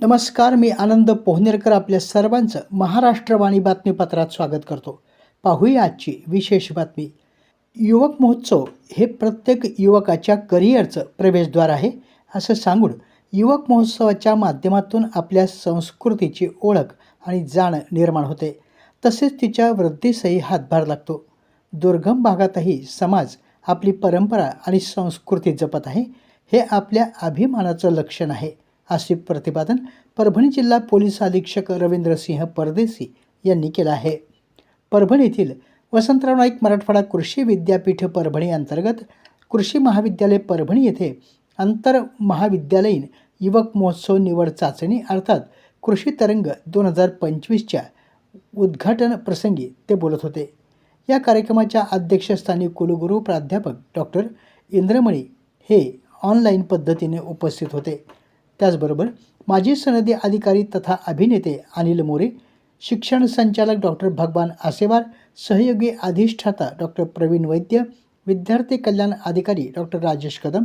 नमस्कार मी आनंद पोहनेरकर आपल्या सर्वांचं महाराष्ट्रवाणी बातमीपत्रात स्वागत करतो. पाहूया आजची विशेष बातमी. युवक महोत्सव हे प्रत्येक युवकाच्या करिअरचं प्रवेशद्वार आहे असं सांगून युवक महोत्सवाच्या माध्यमातून आपल्या संस्कृतीची ओळख आणि जाण निर्माण होते. तसेच तिच्या वृद्धीसही हातभार लागतो. दुर्गम भागातही समाज आपली परंपरा आणि संस्कृती जपत आहे हे आपल्या अभिमानाचं लक्षण आहे. असे प्रतिपादन परभणी जिल्हा पोलीस अधीक्षक रवींद्रसिंह परदेसी यांनी केलं आहे. परभणी येथील वसंतराव नाईक मराठवाडा कृषी विद्यापीठ परभणी अंतर्गत कृषी महाविद्यालय परभणी येथे आंतर महाविद्यालयीन युवक महोत्सव निवड चाचणी अर्थात कृषी तरंग दोन हजार पंचवीसच्या उद्घाटन प्रसंगी ते बोलत होते. या कार्यक्रमाच्या अध्यक्षस्थानी कुलगुरू प्राध्यापक डॉक्टर इंद्रमणी हे ऑनलाईन पद्धतीने उपस्थित होते. त्याचबरोबर माजी सनदी अधिकारी तथा अभिनेते अनिल मोरे शिक्षण संचालक डॉक्टर भगवान आसेवार सहयोगी अधिष्ठाता डॉक्टर प्रवीण वैद्य विद्यार्थी कल्याण अधिकारी डॉक्टर राजेश कदम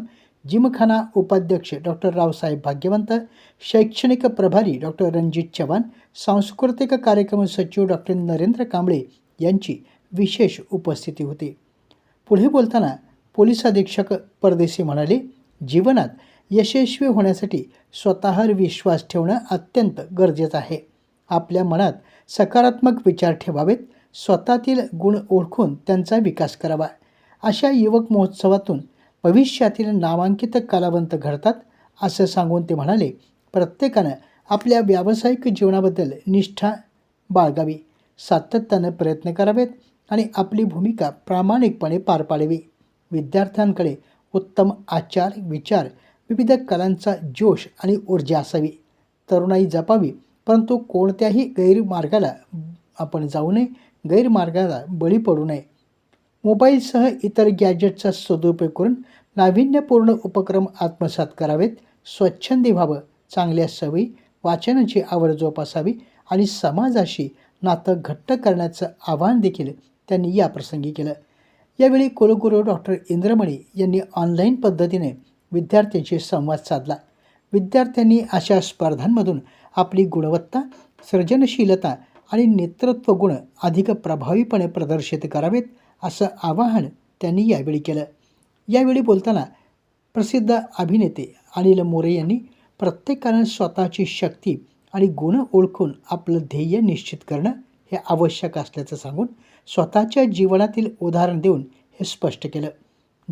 जिमखाना उपाध्यक्ष डॉक्टर रावसाहेब भाग्यवंत शैक्षणिक प्रभारी डॉक्टर रणजित चव्हाण सांस्कृतिक कार्यक्रम सचिव डॉक्टर नरेंद्र कांबळे यांची विशेष उपस्थिती होती. पुढे बोलताना पोलीस अधीक्षक परदेशी म्हणाले जीवनात यशस्वी होण्यासाठी स्वतःवर विश्वास ठेवणं अत्यंत गरजेचं आहे. आपल्या मनात सकारात्मक विचार ठेवावेत स्वतःतील गुण ओळखून त्यांचा विकास करावा. अशा युवक महोत्सवातून भविष्यातील नामांकित कलावंत घडतात असं सांगून ते म्हणाले प्रत्येकानं आपल्या व्यावसायिक जीवनाबद्दल निष्ठा बाळगावी सातत्यानं प्रयत्न करावेत आणि आपली भूमिका प्रामाणिकपणे पार पाडावी. विद्यार्थ्यांकडे उत्तम आचार विचार विविध कलांचा जोश आणि ऊर्जा असावी. तरुणाई जपावी परंतु कोणत्याही गैरमार्गाला आपण जाऊ नये गैरमार्गाला बळी पडू नये. मोबाईलसह इतर गॅजेटचा सदुपयोग करून नाविन्यपूर्ण उपक्रम आत्मसात करावेत. स्वच्छंदी व्हावं चांगल्या सवयी वाचनाची आवड जोपासावी आणि समाजाशी नातं घट्ट करण्याचं आवाहन देखील त्यांनी याप्रसंगी केलं. यावेळी कुलगुरू डॉक्टर इंद्रमणी यांनी ऑनलाईन पद्धतीने विद्यार्थ्यांशी संवाद साधला. विद्यार्थ्यांनी अशा स्पर्धांमधून आपली गुणवत्ता सृजनशीलता आणि नेतृत्व गुण अधिक प्रभावीपणे प्रदर्शित करावेत असं आवाहन त्यांनी यावेळी केलं. यावेळी बोलताना प्रसिद्ध अभिनेते अनिल मोरे यांनी प्रत्येकानं स्वतःची शक्ती आणि गुण ओळखून आपलं ध्येय निश्चित करणं हे आवश्यक असल्याचं सांगून स्वतःच्या जीवनातील उदाहरण देऊन हे स्पष्ट केलं.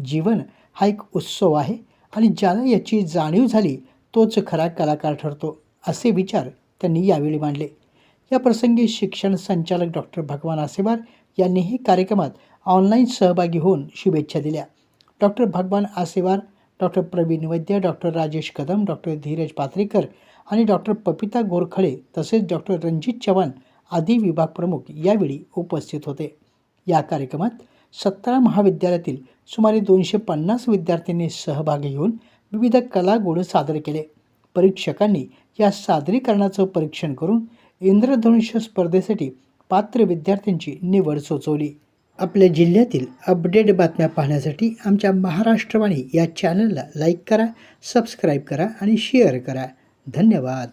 जीवन हा एक उत्सव आहे आणि ज्याला याची जाणीव झाली तोच खरा कलाकार ठरतो असे विचार त्यांनी यावेळी मांडले. या प्रसंगी शिक्षण संचालक डॉक्टर भगवान आसेवार यांनीही कार्यक्रमात ऑनलाईन सहभागी होऊन शुभेच्छा दिल्या. Doctor Bhagwan Asewar doctor Pravin Vaidya doctor Rajesh Kadam doctor Dhiraj Patrekar आणि डॉक्टर पपिता गोरखळे तसेच डॉक्टर रणजित चव्हाण आदी विभाग प्रमुख यावेळी उपस्थित होते. या कार्यक्रमात सतरा महाविद्यालयातील सुमारे दोनशे पन्नास विद्यार्थ्यांनी सहभागी घेऊन विविध कलागुण सादर केले. परीक्षकांनी या सादरीकरणाचं परीक्षण करून इंद्रधनुष्य स्पर्धेसाठी पात्र विद्यार्थ्यांची निवड सुचवली. आपल्या जिल्ह्यातील अपडेट बातम्या पाहण्यासाठी आमच्या महाराष्ट्रवाणी या चॅनलला लाईक करा सबस्क्राईब करा आणि शेअर करा. धन्यवाद.